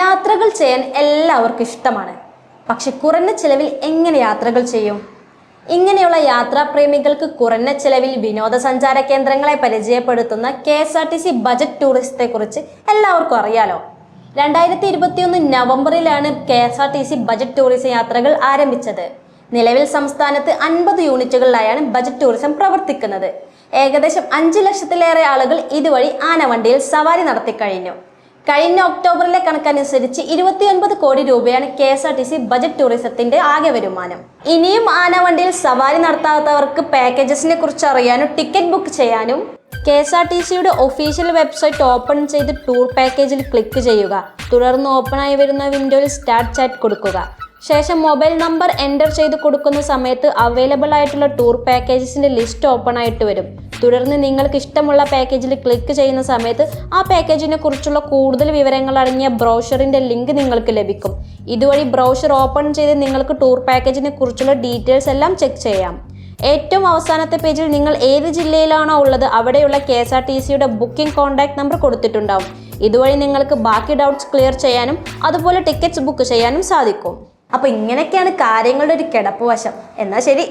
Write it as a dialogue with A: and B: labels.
A: യാത്രകൾ ചെയ്യാൻ എല്ലാവർക്കും ഇഷ്ടമാണ്. പക്ഷെ കുറഞ്ഞ ചിലവിൽ എങ്ങനെ യാത്രകൾ ചെയ്യും? ഇങ്ങനെയുള്ള യാത്രാപ്രേമികൾക്ക് കുറഞ്ഞ ചിലവിൽ വിനോദസഞ്ചാര കേന്ദ്രങ്ങളെ പരിചയപ്പെടുത്തുന്ന K S R T C budget ടൂറിസത്തെ കുറിച്ച് എല്ലാവർക്കും അറിയാലോ. രണ്ടായിരത്തി ഇരുപത്തിയൊന്ന് നവംബറിലാണ് K S R T C budget tourism യാത്രകൾ ആരംഭിച്ചത്. നിലവിൽ സംസ്ഥാനത്ത് അൻപത് യൂണിറ്റുകളിലായാണ് ബജറ്റ് ടൂറിസം പ്രവർത്തിക്കുന്നത്. ഏകദേശം അഞ്ച് ലക്ഷത്തിലേറെ ആളുകൾ ഇതുവഴി ആനവണ്ടിയിൽ സവാരി നടത്തിക്കഴിഞ്ഞു. കഴിഞ്ഞ ഒക്ടോബറിലെ കണക്കനുസരിച്ച് ഇരുപത്തിയൊൻപത് കോടി രൂപയാണ് K S R T C budget ടൂറിസത്തിന്റെ ആകെ വരുമാനം. ഇനിയും ആനവണ്ടിയിൽ സവാരി നടത്താത്തവർക്ക് പാക്കേജസിനെ കുറിച്ച് അറിയാനും ടിക്കറ്റ് ബുക്ക് ചെയ്യാനും കെ എസ് ആർ ടി സിയുടെ ഒഫീഷ്യൽ വെബ്സൈറ്റ് ഓപ്പൺ ചെയ്ത് ടൂർ പാക്കേജിൽ ക്ലിക്ക് ചെയ്യുക. തുടർന്ന് ഓപ്പൺ ആയി വരുന്ന വിൻഡോയിൽ സ്റ്റാർട്ട് ചാറ്റ് കൊടുക്കുക. ശേഷം മൊബൈൽ നമ്പർ എന്റർ ചെയ്ത് കൊടുക്കുന്ന സമയത്ത് അവൈലബിൾ ആയിട്ടുള്ള ടൂർ പാക്കേജസിന്റെ ലിസ്റ്റ് ഓപ്പൺ ആയിട്ട് വരും. തുടർന്ന് നിങ്ങൾക്ക് ഇഷ്ടമുള്ള പാക്കേജിൽ ക്ലിക്ക് ചെയ്യുന്ന സമയത്ത് ആ പാക്കേജിനെ കുറിച്ചുള്ള കൂടുതൽ വിവരങ്ങൾ അടങ്ങിയ ബ്രൗഷറിന്റെ ലിങ്ക് നിങ്ങൾക്ക് ലഭിക്കും. ഇതുവഴി ബ്രോഷർ ഓപ്പൺ ചെയ്ത് നിങ്ങൾക്ക് ടൂർ പാക്കേജിനെ കുറിച്ചുള്ള ഡീറ്റെയിൽസ് എല്ലാം ചെക്ക് ചെയ്യാം. ഏറ്റവും അവസാനത്തെ പേജിൽ നിങ്ങൾ ഏത് ജില്ലയിലാണോ ഉള്ളത് അവിടെയുള്ള കെ എസ് ആർ ടി സിയുടെ ബുക്കിംഗ് കോൺടാക്ട് നമ്പർ കൊടുത്തിട്ടുണ്ടാവും. ഇതുവഴി നിങ്ങൾക്ക് ബാക്കി ഡൗട്ട്സ് ക്ലിയർ ചെയ്യാനും അതുപോലെ ടിക്കറ്റ്സ് ബുക്ക് ചെയ്യാനും സാധിക്കും. അപ്പോൾ ഇങ്ങനെയൊക്കെയാണ് കാര്യങ്ങളുടെ ഒരു കിടപ്പ് വശം. എന്നാൽ ശരി.